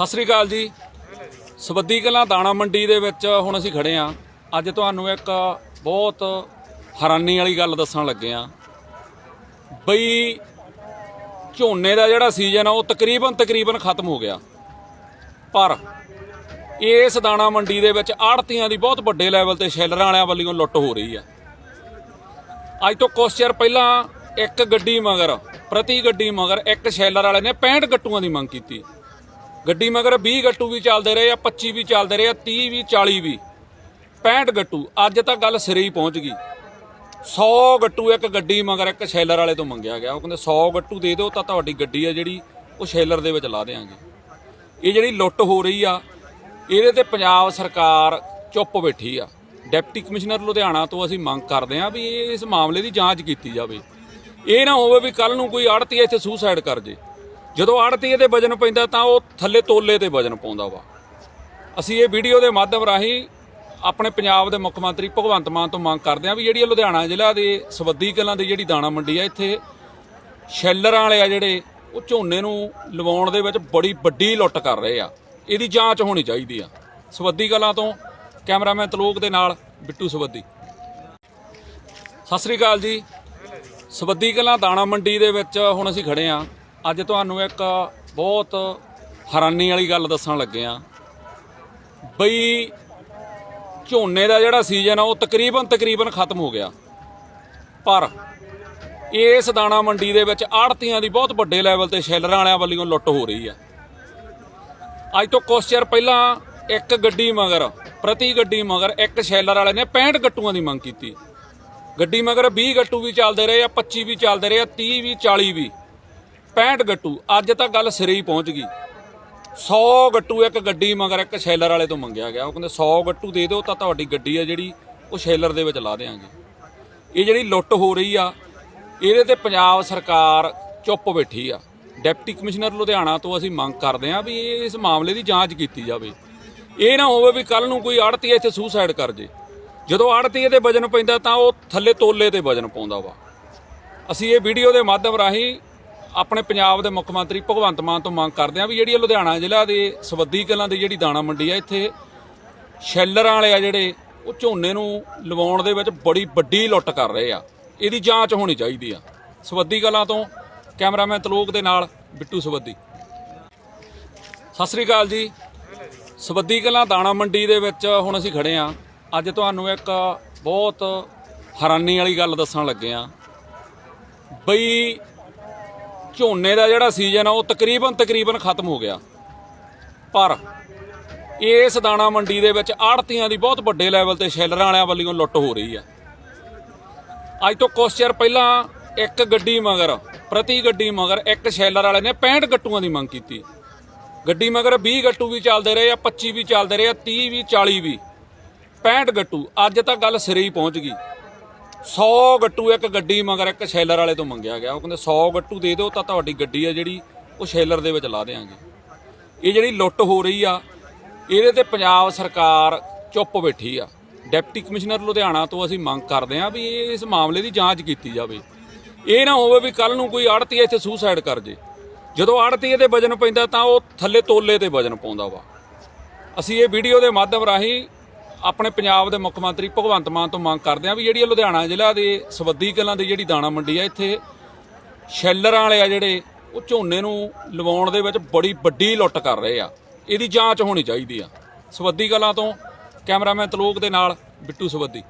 ਸਤਿ ਸ੍ਰੀ ਅਕਾਲ ਜੀ। ਸਬੱਦੀ ਕਲਾਂ ਦਾਣਾ ਮੰਡੀ ਦੇ ਵਿੱਚ ਹੁਣ ਅਸੀਂ ਖੜੇ ਆ ਅੱਜ ਤੁਹਾਨੂੰ ਇੱਕ ਬਹੁਤ ਹੈਰਾਨੀ ਵਾਲੀ ਗੱਲ ਦੱਸਣ ਲੱਗੇ ਆ ਬਈ ਝੋਨੇ ਦਾ ਜਿਹੜਾ ਸੀਜ਼ਨ ਆ, ਉਹ ਤਕਰੀਬਨ ਤਕਰੀਬਨ ਖਤਮ ਹੋ ਗਿਆ। ਪਰ ਇਸ ਦਾਣਾ ਮੰਡੀ ਦੇ ਵਿੱਚ ਆੜਤੀਆਂ ਦੀ ਬਹੁਤ ਵੱਡੇ ਲੈਵਲ ਤੇ ਸ਼ੈਲਰਾਂ ਵਾਲਿਆਂ ਵੱਲੋਂ ਲੁੱਟ ਹੋ ਰਹੀ ਆ। ਅੱਜ ਤੋਂ ਕੁਛ ਚਿਰ ਪਹਿਲਾਂ ਇੱਕ ਗੱਡੀ ਮਗਰ, ਪ੍ਰਤੀ ਗੱਡੀ ਮਗਰ ਇੱਕ ਸ਼ੈਲਰ ਵਾਲੇ ਨੇ 65 ਗੱਟੂਆਂ ਦੀ ਮੰਗ ਕੀਤੀ। ਗੱਡੀ ਮਗਰ 20 ਗੱਟੂ ਵੀ ਚੱਲਦੇ ਰਹੇ ਆ 25 ਵੀ ਚੱਲਦੇ ਰਹੇ ਆ 30 ਵੀ 40 ਵੀ। 65 ਗੱਟੂ, ਅੱਜ ਤਾਂ ਗੱਲ ਸਿਰੇ ਹੀ ਪਹੁੰਚ ਗਈ। 100 ਗੱਟੂ ਇੱਕ ਗੱਡੀ ਮਗਰ ਇੱਕ ਸ਼ੈਲਰ ਵਾਲੇ ਤੋਂ ਮੰਗਿਆ ਗਿਆ। ਉਹ ਕਹਿੰਦੇ 100 ਗੱਟੂ ਦੇ ਦਿਓ ਤਾਂ ਤੁਹਾਡੀ ਗੱਡੀ ਆ ਜਿਹੜੀ, ਉਹ ਸ਼ੈਲਰ ਦੇ ਵਿੱਚ ਲਾ ਦੇਾਂਗੇ ਇਹ ਜਿਹੜੀ ਲੁੱਟ ਹੋ ਰਹੀ ਆ, ਇਹਦੇ ਤੇ ਪੰਜਾਬ ਸਰਕਾਰ ਚੁੱਪ ਬੈਠੀ ਆ। ਡਿਪਟੀ ਕਮਿਸ਼ਨਰ ਲੁਧਿਆਣਾ ਤੋਂ ਅਸੀਂ ਮੰਗ ਕਰਦੇ ਆ ਵੀ ਇਹ- ਇਸ ਮਾਮਲੇ ਦੀ ਜਾਂਚ ਕੀਤੀ ਜਾਵੇ। ਇਹ ਨਾ ਹੋਵੇ ਵੀ ਕੱਲ ਨੂੰ ਕੋਈ ਆੜਤੀ ਇੱਥੇ ਸੁਸਾਈਡ ਕਰ ਜੇ। ਜਦੋਂ ਆੜਤੀਏ ਤੇ ਵਜਨ ਪੈਂਦਾ ਤਾਂ ਉਹ ਥੱਲੇ ਤੋਲੇ ਤੇ ਵਜਨ ਪਾਉਂਦਾ ਵਾ। ਅਸੀਂ ਇਹ ਵੀਡੀਓ ਦੇ ਮਾਧਿਅਮ ਰਾਹੀਂ ਆਪਣੇ ਪੰਜਾਬ ਦੇ ਮੁੱਖ ਮੰਤਰੀ ਭਗਵੰਤ ਮਾਨ ਤੋਂ ਮੰਗ ਕਰਦੇ ਆ ਵੀ ਜਿਹੜੀ ਲੁਧਿਆਣਾ ਜ਼ਿਲ੍ਹਾ ਦੇ ਸਵੱਦੀ ਕਲਾਂ ਦੀ ਜਿਹੜੀ ਦਾਣਾ ਮੰਡੀ ਆ, ਇੱਥੇ ਸ਼ੈਲਰਾਂ ਵਾਲੇ ਆ ਜਿਹੜੇ, ਉਹ ਝੋਨੇ ਨੂੰ ਲਵਾਉਣ ਦੇ ਵਿੱਚ ਬੜੀ ਵੱਡੀ ਲੁੱਟ ਕਰ ਰਹੇ ਆ। ਇਹਦੀ ਜਾਂਚ ਹੋਣੀ ਚਾਹੀਦੀ ਆ। ਸਵੱਦੀ ਕਲਾਂ ਤੋਂ ਕੈਮਰਾਮੈਨ ਤਲੋਕ ਦੇ ਨਾਲ ਬਿੱਟੂ ਸਵੱਦੀ ਸਤਿ ਸ੍ਰੀ ਅਕਾਲ ਜੀ। ਸਵੱਦੀ ਕਲਾਂ ਦਾਣਾ ਮੰਡੀ ਦੇ ਵਿੱਚ ਹੁਣ ਅਸੀਂ ਖੜੇ ਆ ਅੱਜ ਤੁਹਾਨੂੰ ਇੱਕ ਬਹੁਤ ਹੈਰਾਨੀ ਵਾਲੀ ਗੱਲ ਦੱਸਣ ਲੱਗੇ ਆ ਬਈ ਝੋਨੇ ਦਾ ਜਿਹੜਾ ਸੀਜ਼ਨ ਆ, ਉਹ ਤਕਰੀਬਨ ਤਕਰੀਬਨ ਖਤਮ ਹੋ ਗਿਆ। ਪਰ ਇਸ ਦਾਣਾ ਮੰਡੀ ਦੇ ਵਿੱਚ ਆੜਤੀਆਂ ਦੀ ਬਹੁਤ ਵੱਡੇ ਲੈਵਲ ਤੇ ਸ਼ੈਲਰਾਂ ਵਾਲਿਆਂ ਵੱਲੋਂ ਲੁੱਟ ਹੋ ਰਹੀ ਆ। ਅੱਜ ਤੋਂ ਕੁਛ ਚਿਰ ਪਹਿਲਾਂ ਇੱਕ ਗੱਡੀ ਮਗਰ, ਪ੍ਰਤੀ ਗੱਡੀ ਮਗਰ ਇੱਕ ਸ਼ੈਲਰ ਵਾਲੇ ਨੇ 65 ਗੱਟੂਆਂ ਦੀ ਮੰਗ ਕੀਤੀ। ਗੱਡੀ ਮਗਰ 20 ਗੱਟੂ ਵੀ ਚੱਲਦੇ ਰਹੇ ਆ 25 ਵੀ ਚੱਲਦੇ ਰਹੇ ਆ 30 ਵੀ 40 ਵੀ। 65 ਗੱਟੂ, ਅੱਜ ਤਾਂ ਗੱਲ ਸਿਰੇ ਹੀ ਪਹੁੰਚ ਗਈ। 100 ਗੱਟੂ ਇੱਕ ਗੱਡੀ ਮਗਰ ਇੱਕ ਸ਼ੈਲਰ ਵਾਲੇ ਤੋਂ ਮੰਗਿਆ ਗਿਆ। ਉਹ ਕਹਿੰਦੇ 100 ਗੱਟੂ ਦੇ ਦਿਓ, ਤਾਂ ਤੁਹਾਡੀ ਗੱਡੀ ਆ ਜਿਹੜੀ, ਉਹ ਸ਼ੈਲਰ ਦੇ ਵਿੱਚ ਲਾ ਦੇਾਂਗੇ ਇਹ ਜਿਹੜੀ ਲੁੱਟ ਹੋ ਰਹੀ ਆ, ਇਹਦੇ ਤੇ ਪੰਜਾਬ ਸਰਕਾਰ ਚੁੱਪ ਬੈਠੀ ਆ। ਡਿਪਟੀ ਕਮਿਸ਼ਨਰ ਲੁਧਿਆਣਾ ਤੋਂ ਅਸੀਂ ਮੰਗ ਕਰਦੇ ਆ ਵੀ ਇਹ- ਇਸ ਮਾਮਲੇ ਦੀ ਜਾਂਚ ਕੀਤੀ ਜਾਵੇ। ਇਹ ਨਾ ਹੋਵੇ ਵੀ ਕੱਲ ਨੂੰ ਕੋਈ ਆੜਤੀ ਇੱਥੇ ਸੁਸਾਈਡ ਕਰ ਜੇ। ਜਦੋਂ ਆੜਤੀ ਇਹਦੇ ਵਜਨ ਪੈਂਦਾ ਤਾਂ ਉਹ ਥੱਲੇ ਤੋਲੇ ਤੇ ਵਜਨ ਪਾਉਂਦਾ ਵਾ। ਅਸੀਂ ਇਹ ਵੀਡੀਓ ਦੇ ਮਾਧਿਅਮ ਰਾਹੀਂ ਆਪਣੇ ਪੰਜਾਬ ਦੇ ਮੁੱਖ ਮੰਤਰੀ ਭਗਵੰਤ ਮਾਨ ਤੋਂ ਮੰਗ ਕਰਦੇ ਆ ਵੀ ਜਿਹੜੀ ਲੁਧਿਆਣਾ ਜ਼ਿਲ੍ਹਾ ਦੇ ਸਵੱਦੀ ਕਲਾਂ ਦੀ ਜਿਹੜੀ ਦਾਣਾ ਮੰਡੀ ਆ, ਇੱਥੇ ਸ਼ੈਲਰਾਂ ਵਾਲੇ ਆ ਜਿਹੜੇ, ਉਹ ਝੋਨੇ ਨੂੰ ਲਵਾਉਣ ਦੇ ਵਿੱਚ ਬੜੀ ਵੱਡੀ ਲੁੱਟ ਕਰ ਰਹੇ ਆ। ਇਹਦੀ ਜਾਂਚ ਹੋਣੀ ਚਾਹੀਦੀ ਆ। ਸਵੱਦੀ ਕਲਾਂ ਤੋਂ ਕੈਮਰਾਮੈਨ ਤਲੋਕ ਦੇ ਨਾਲ ਬਿੱਟੂ ਸਵੱਦੀ। ਸਤਿ ਸ੍ਰੀ ਅਕਾਲ ਜੀ। ਸਵੱਦੀ ਕਲਾਂ ਦਾਣਾ ਮੰਡੀ ਦੇ ਵਿੱਚ ਹੁਣ ਅਸੀਂ ਖੜੇ ਆ। ਅੱਜ ਤੁਹਾਨੂੰ ਇੱਕ ਬਹੁਤ ਹੈਰਾਨੀ ਵਾਲੀ ਗੱਲ ਦੱਸਣ ਲੱਗੇ ਆ। ਬਈ ਝੋਨੇ ਦਾ ਜਿਹੜਾ ਸੀਜ਼ਨ ਆ, ਉਹ ਤਕਰੀਬਨ ਤਕਰੀਬਨ ਖਤਮ ਹੋ ਗਿਆ। ਪਰ ਇਸ ਦਾਣਾ ਮੰਡੀ ਦੇ ਵਿੱਚ ਆੜਤੀਆਂ ਦੀ ਬਹੁਤ ਵੱਡੇ ਲੈਵਲ ਤੇ ਸ਼ੈਲਰਾਂ ਵਾਲਿਆਂ ਵੱਲੋਂ ਲੁੱਟ ਹੋ ਰਹੀ ਆ। ਅੱਜ ਤੋਂ ਕੁਛ ਚਿਰ ਪਹਿਲਾਂ ਇੱਕ ਗੱਡੀ ਮਗਰ, ਪ੍ਰਤੀ ਗੱਡੀ ਮਗਰ ਇੱਕ ਸ਼ੈਲਰ ਵਾਲੇ ਨੇ 65 ਗੱਟੂਆਂ ਦੀ ਮੰਗ ਕੀਤੀ। ਗੱਡੀ ਮਗਰ 20 ਗੱਟੂ ਵੀ ਚੱਲਦੇ ਰਹੇ ਆ 25 ਵੀ ਚੱਲਦੇ ਰਹੇ ਆ 30 ਵੀ 40 ਵੀ। 65 ਗੱਟੂ, ਅੱਜ ਤਾਂ ਗੱਲ ਸਿਰੇ ਹੀ ਪਹੁੰਚ ਗਈ। 100 ਗੱਟੂ ਇੱਕ ਗੱਡੀ ਮਗਰ ਇੱਕ ਸ਼ੈਲਰ ਵਾਲੇ ਤੋਂ ਮੰਗਿਆ ਗਿਆ। ਉਹ ਕਹਿੰਦੇ 100 ਗੱਟੂ ਦੇ ਦਿਓ ਤਾਂ ਤੁਹਾਡੀ ਗੱਡੀ ਆ ਜਿਹੜੀ ਉਹ ਸ਼ੈਲਰ ਦੇ ਵਿੱਚ ਲਾ ਦੇਾਂਗੇ ਇਹ ਜਿਹੜੀ ਲੁੱਟ ਹੋ ਰਹੀ ਆ, ਇਹਦੇ ਤੇ ਪੰਜਾਬ ਸਰਕਾਰ ਚੁੱਪ ਬੈਠੀ ਆ। ਡਿਪਟੀ ਕਮਿਸ਼ਨਰ ਲੁਧਿਆਣਾ ਤੋਂ ਅਸੀਂ ਮੰਗ ਕਰਦੇ ਆ ਵੀ ਇਹ- ਇਸ ਮਾਮਲੇ ਦੀ ਜਾਂਚ ਕੀਤੀ ਜਾਵੇ। ਇਹ ਨਾ ਹੋਵੇ ਵੀ ਕੱਲ ਨੂੰ ਕੋਈ ਆੜਤੀ ਇੱਥੇ ਸੁਸਾਈਡ ਕਰ ਜੇ। ਜਦੋਂ ਆੜਤੀ ਇਹਦੇ ਵਜਨ ਪੈਂਦਾ ਤਾਂ ਉਹ ਥੱਲੇ ਤੋਲੇ ਤੇ ਵਜਨ ਪਾਉਂਦਾ ਵਾ। ਅਸੀਂ ਇਹ ਵੀਡੀਓ ਦੇ ਮਾਧਿਅਮ ਰਾਹੀਂ ਆਪਣੇ ਪੰਜਾਬ ਦੇ ਮੁੱਖ ਮੰਤਰੀ ਭਗਵੰਤ ਮਾਨ ਤੋਂ ਮੰਗ ਕਰਦੇ ਆ ਵੀ ਜਿਹੜੀ ਲੁਧਿਆਣਾ ਜ਼ਿਲ੍ਹਾ ਦੇ ਸਵੱਦੀ ਕਲਾਂ ਦੀ ਜਿਹੜੀ ਦਾਣਾ ਮੰਡੀ ਆ, ਇੱਥੇ ਸ਼ੈਲਰਾਂ ਵਾਲੇ ਆ ਜਿਹੜੇ, ਉਹ ਝੋਨੇ ਨੂੰ ਲਵਾਉਣ ਦੇ ਵਿੱਚ ਬੜੀ ਵੱਡੀ ਲੁੱਟ ਕਰ ਰਹੇ ਆ। ਇਹਦੀ ਜਾਂਚ ਹੋਣੀ ਚਾਹੀਦੀ ਆ। ਸਵੱਦੀ ਕਲਾਂ ਤੋਂ ਕੈਮਰਾਮੈਨ ਤਲੋਕ ਦੇ ਨਾਲ ਬਿੱਟੂ ਸਵੱਦੀ।